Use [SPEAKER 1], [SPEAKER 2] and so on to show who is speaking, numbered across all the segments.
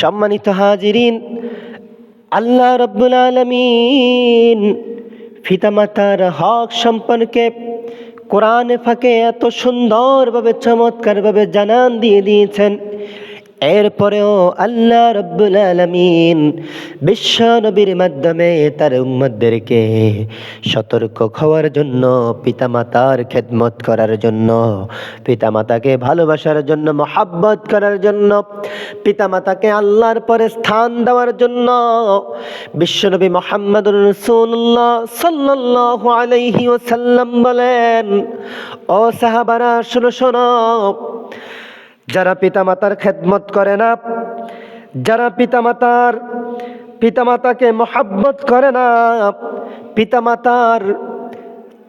[SPEAKER 1] সম্মানিত হাজিরিন, আল্লাহ রব্বুল আলমিন পিতামাতার হক সম্পর্কে কোরআনে ফাঁকে এত সুন্দরভাবে, চমৎকারভাবে জানান দিয়ে দিয়েছেন। এরপরেও আল্লাহ রব্বুল আলমিন বিশ্ব নবীর মাধ্যমে তার উম্মদদেরকে সতর্ক হওয়ার জন্য, পিতামাতার খেদমত করার জন্য, পিতামাতাকে ভালোবাসার জন্য, মহাব্বত করার জন্য, পিতামাতাকে আল্লাহর পরে স্থান দেওয়ার জন্য বিশ্বনবী মোহাম্মদুর রসুল্লাহ সাল্লাহ আলাইহি ওসাল্লাম বলেন, ও সাহাবারা, শোনো শোনো যারা পিতামাতার খেদমত করে না, যারা পিতামাতার, পিতামাতাকে মহাব্বত করে না, পিতামাতার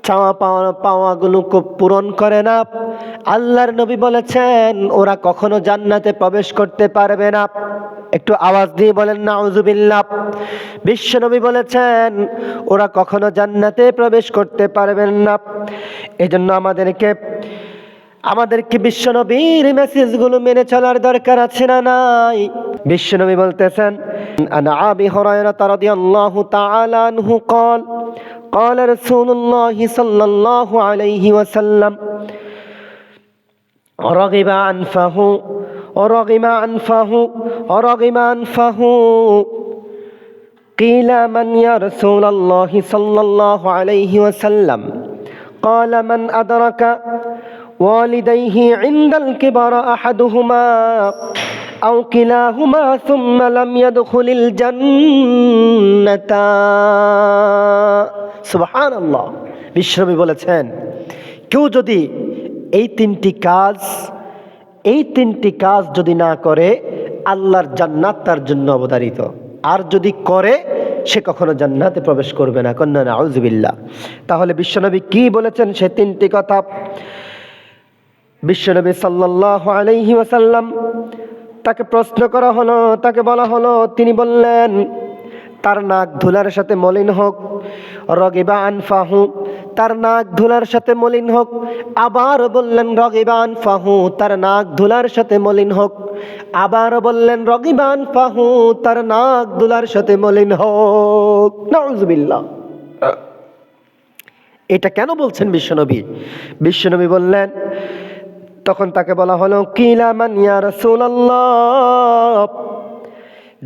[SPEAKER 1] চাওয়া পাওয়া, পাওয়াগুলো খুব পূরণ করে না। আল্লাহর নবী বলেছেন, ওরা কখনো জান্নাতে প্রবেশ করতে পারবে না। একটু আওয়াজ দিয়ে বলেন না আউজুবিল্লাহ বিশ্ব নবী বলেছেন, ওরা কখনো জান্নাতে প্রবেশ করতে পারবেন না। এজন্য আমাদেরকে আমাদেরকে বিশ্বনবীর মেসেজগুলো মেনে চলার দরকার আছে না নাই বিশ্বনবী বলতেছেন عن ابي هريره رضي الله تعالى عنه قال قال رسول الله صلى الله عليه وسلم رغب عنفه ورغم عنفه ورغم عنفه قيل من يا رسول الله صلى الله عليه وسلم قال من أدرك والديه عند الكبر أحدهما أو كلاهما ثم لم يدخل الجنة سبحان الله বিশ্বনবী বলেছেন কেউ যদি এই তিনটি কাজ এই তিনটি কাজ যদি না করে আল্লাহর জান্নাত তার জন্য অবতারিত আর যদি করে সে কখনো জান্নাতে প্রবেশ করবে না কন্যা না আউজবিল্লা তাহলে বিশ্বনবী কি বলেছেন সে তিনটি কথা বিশ্বনবী সাল্লাহ আলাইহি ওয়াসাল্লাম তাকে প্রশ্ন করা হলো তাকে বলা হলো তিনি বললেন তার নাক ধুলার সাথে মলিন হোক রগিবা আনফাহু। তার নাক ধুলার সাথে মলিন হোক আবার বললেন রগিবান ফাহু তার নাক ধুলার সাথে মলিন হোক আবার বললেন রগিবান ফাহু তার নাক ধুলার সাথে মলিন হোক। নাউজুবিল্লাহ। এটা কেন বলছেন বিশ্বনবী? বিশ্বনবী বললেন তখন তাকে বলা হলো কিলামান ইয়া রাসূলুল্লাহ?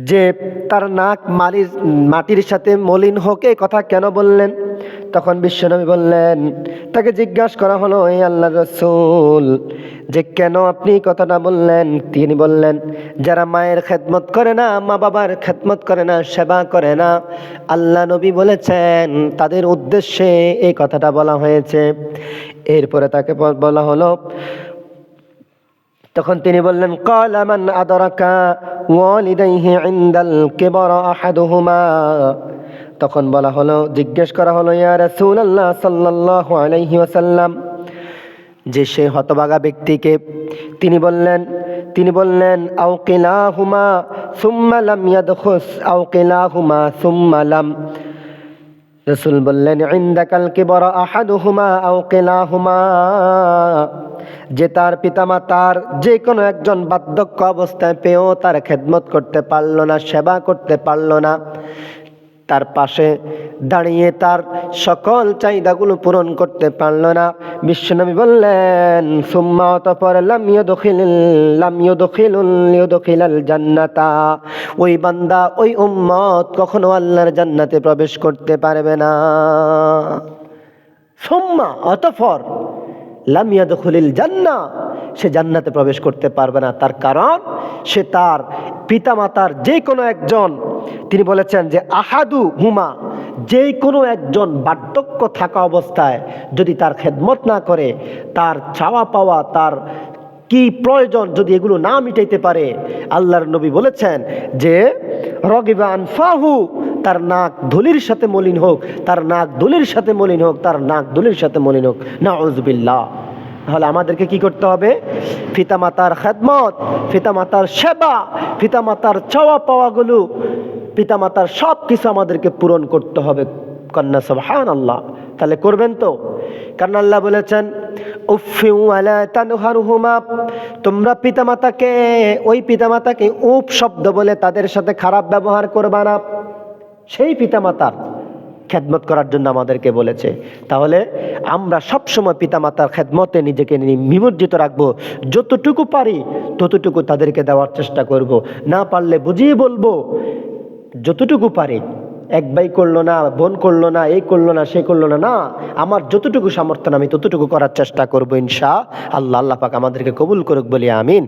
[SPEAKER 1] যে তার নাক মালির, মাটির সাথে মলিন হোক, এই কথা কেন বললেন? তখন বিশ্বনবী বললেন, তাকে জিজ্ঞাসা করা হলো এই আল্লাহ রসুল, যে কেন আপনি কথাটা বললেন? তিনি বললেন, যারা মায়ের খেদমত করে না, মা বাবার খেদমত করে না, সেবা করে না, আল্লাহ নবী বলেছেন, তাদের উদ্দেশ্যে এই কথাটা বলা হয়েছে। এরপরে তাকে বলা হলো তখন তিনি বললেন কলামান আদরাকা ওয়ালিদাইহি ইনদাল কিবর আহাদুহুমা। তখন বলা হলো, জিজ্ঞেস করা হলো, ইয়া রাসূলুল্লাহ সাল্লাল্লাহু আলাইহি ওয়াসাল্লাম। যে সে হতবাগা ব্যক্তিকে তিনি বললেন তিনি বললেন আউকিলাহুমা সুম্মালাম ইয়াদখুস আউকিলাহুমা সুম্মা লাম। রসুল বললেন, ইন্দাকাল কিবর আহাদুহুমা আও কিলাহুমা। যে তার পিতামাতার যে কোনো একজন বার্ধক্য অবস্থায় পেয়েও তার খেদমত করতে পারল না, সেবা করতে পারল না। তার পাশে দাঁড়িয়ে তার সকল চাহিদাগুলো পূরণ করতে পারল না। বিশ্বনবী বললেন, সুম্মা অতপর লামিও দখিল লামিও দখিলুল দখিলাল জান্নাতা। ওই বান্দা, ওই উম্মত কখনো আল্লাহর জান্নাতে প্রবেশ করতে পারবে না। সুম্মা অতফর লামিয়া দখলিল জান্না, সে জান্নাতে প্রবেশ করতে পারবে না। তার কারণ, সে তার পিতামাতার যে কোনো একজন তিনি বলেছেন যে আহাদু হুমা যে কোনো একজন বার্ধক্য থাকা অবস্থায় যদি তার খেদমত না করে, তার চাওয়া পাওয়া, তার কি প্রয়োজন যদি এগুলো না মিটাইতে পারে, আল্লাহর নবী বলেছেন যে রগিবান ফাহু তার নাক ধুলির সাথে মলিন হোক, তার নাক ধুলির সাথে মলিন হোক, তার নাক ধুলির সাথে মলিন হোক না উজবিল্লাহ তাহলে আমাদেরকে কি করতে হবে? পিতামাতার খেদমত, পিতামাতার সেবা, পিতামাতার চাওয়া পাওয়াগুলো পিতামাতার সব কিছু আমাদেরকে পূরণ করতে হবে। কন্যা সবহান আল্লাহ তাহলে করবেন তো? কারণ আল্লাহ বলেছেন তোমরা পিতামাতাকে, ওই পিতামাতাকে উপ শব্দ বলে তাদের সাথে খারাপ ব্যবহার করবা না। সেই পিতামাতার খেদমত করার জন্য আমাদেরকে বলেছে। তাহলে আমরা সবসময় পিতামাতার খেদমতে নিজেকে নিমজ্জিত রাখব। যতটুকু পারি ততটুকু তাদেরকে দেওয়ার চেষ্টা করব। না পারলে বুঝিয়ে বলব যতটুকু পারে, এক ভাই করল না, বোন করল না, এই করল না, সে করল না না, আমার যতটুকু সামর্থ্য, আমি ততটুকু করার চেষ্টা করব ইনশা আল্লাহ আল্লাহ পাক আমাদেরকে কবুল করুক বলি, আমিন।